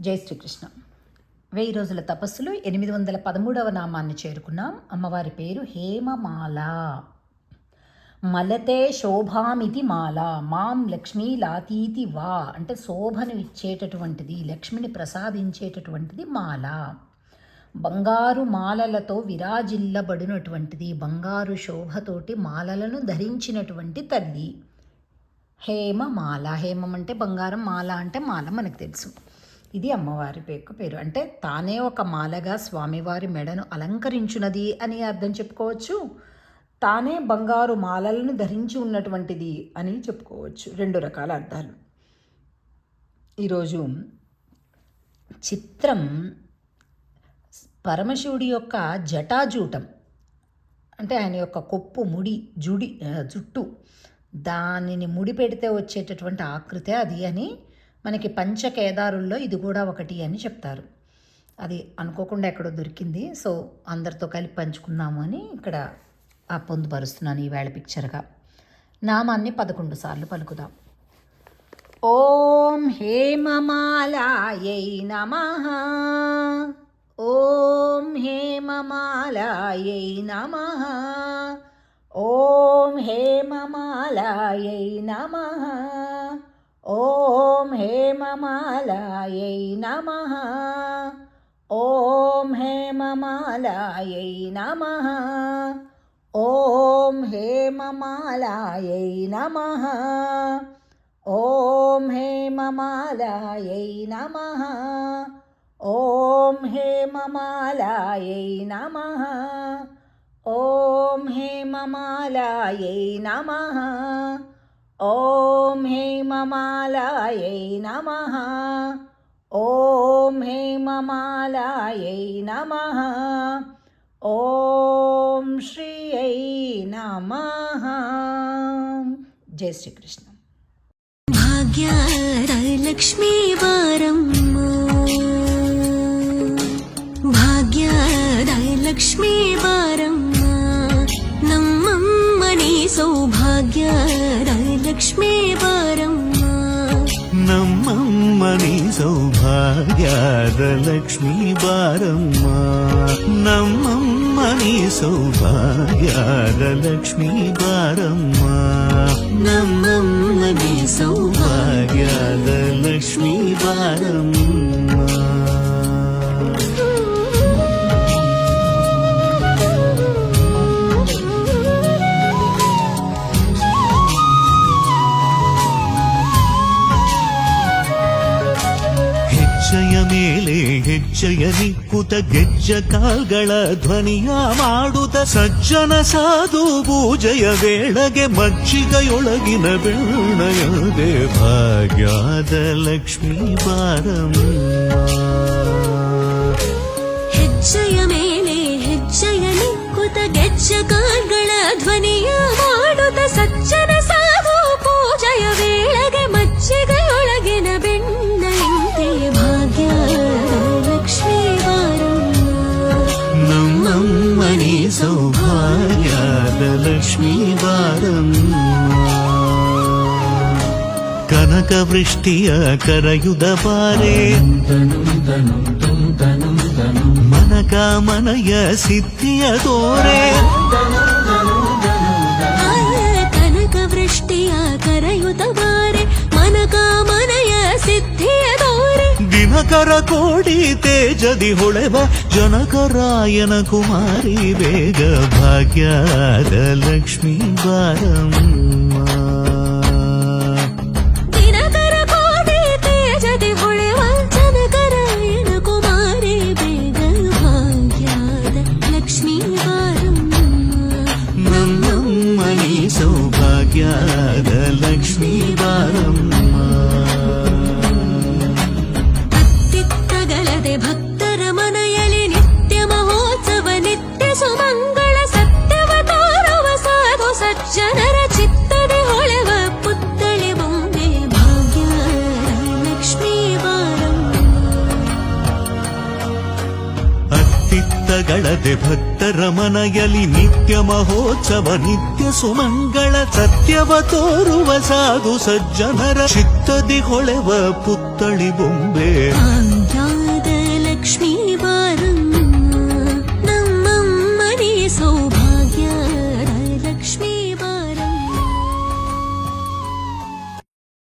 జై శ్రీకృష్ణ. వెయ్యి రోజుల తపస్సులో ఎనిమిది వందల పదమూడవ నామాన్ని చేరుకున్నాం. అమ్మవారి పేరు హేమమాల. మలతే శోభామితి మాల మాం లక్ష్మీ లాతీతి వా అంటే శోభను ఇచ్చేటటువంటిది లక్ష్మిని ప్రసాదించేటటువంటిది మాల. బంగారు మాలలతో విరాజిల్లబడినటువంటిది బంగారు శోభతోటి మాలలను ధరించినటువంటి తల్లి. హేమమాల. హేమం అంటే బంగారం మాల అంటే మాల మనకు తెలుసు. ఇది అమ్మవారి యొక్క పేరు. అంటే తానే ఒక మాలగా స్వామివారి మెడను అలంకరించున్నది అని అర్థం చెప్పుకోవచ్చు. తానే బంగారు మాలలను ధరించి ఉన్నటువంటిది అని చెప్పుకోవచ్చు. రెండు రకాల అర్థాలు. ఈరోజు చిత్రం పరమశివుడి యొక్క జటాజూటం. అంటే ఆయన యొక్క కొప్పు ముడి జుడి జుట్టు. దానిని ముడి పెడితే వచ్చేటటువంటి ఆకృతే అది అని మనకి పంచకేదారుల్లో ఇది కూడా ఒకటి అని చెప్తారు. అది అనుకోకుండా ఎక్కడో దొరికింది. సో అందరితో కలిపి పంచుకుందాము అని ఇక్కడ ఆ పొందుపరుస్తున్నాను ఈవేళ పిక్చర్గా. నామాన్ని పదకొండు సార్లు పలుకుదాం. ఓం హేమమాలాయై నమ. ఓం హేమమాలాయై నమ. ఓం హేమమాలాయై నమః. ॐ हेममालायै नमः। ॐ हेममालायै नमः। ॐ हेममालायै नमः। ॐ हेममालायै नमः। ॐ हेममालायै नमः। ॐ हेममालायै नमः। ॐ ॐ ह्रीं ममालायै नमः। ॐ ह्रीं ममालायै नमः। ॐ श्रियै नमः। जय श्रीकृष्ण। भाग्यालक्ष्मी वारम् भाग्यालक्ष्मी मणि नम्मने सौभाग्याल లక్ష్మీ బారమ్మ నమ్మమ్మ నీ సౌభాగ్యాద లక్ష్మీ బారమ్మ నమ్మమ్మ నీ సౌభాగ్యాద లక్ష్మీ బారమ్మ నమ్మమ్మ సౌభాగ్యాద లక్ష్మీ బారమ్మ ಮೇಲೆ ಹೆಜ್ಜೆಯ ನಿಕ್ಕುತ ಗೆಜ್ಜ ಕಾಲ್ಗಳ ಧ್ವನಿಯ ಮಾಡುತ್ತ ಸಜ್ಜನ ಸಾಧು ಪೂಜೆಯ ವೇಳೆಗೆ ಮಜ್ಜಿಗೆಯೊಳಗಿನ ಬೆಳ್ಳಯದೆ ಭಾಗ್ಯದ ಲಕ್ಷ್ಮೀ ಬಾರಮ್ಮ. ಹೆಜ್ಜೆಯ ಮೇಲೆ ಹೆಜ್ಜೆಯ ನಿಕ್ಕುತ ಗೆಜ್ಜ ಕಾಲ್ಗಳ ಧ್ವನಿಯ సౌభాగ్యాదలక్ష్మీ వారం కనకవృష్టియ కరయుద పారే మనక మనయ సిద్ధియ తోరే ದಿನಕರ ಕೋಡಿ ತೇಜದಿ ಹೊಳೆವ ಜನಕರಾಯನ ಕುಮಾರಿ ಬೇಗ ಭಾಗ್ಯದ ಲಕ್ಷ್ಮೀ ಬಾರಮ್ಮ ದಿನಕರ ಅತ್ತಿತ್ತಗಳದೆ ಭಕ್ತರ ಮನೆಯಲ್ಲಿ ನಿತ್ಯ ಮಹೋತ್ಸವ, ನಿತ್ಯ ಸುಮಂಗಳ ಸತ್ಯವ ತೋರುವ ಸಾಧು ಸಜ್ಜನರ ಚಿತ್ತದಿ ಹೊಳೆವ ಪುತ್ತಳಿ ಬೊಂಬೆ.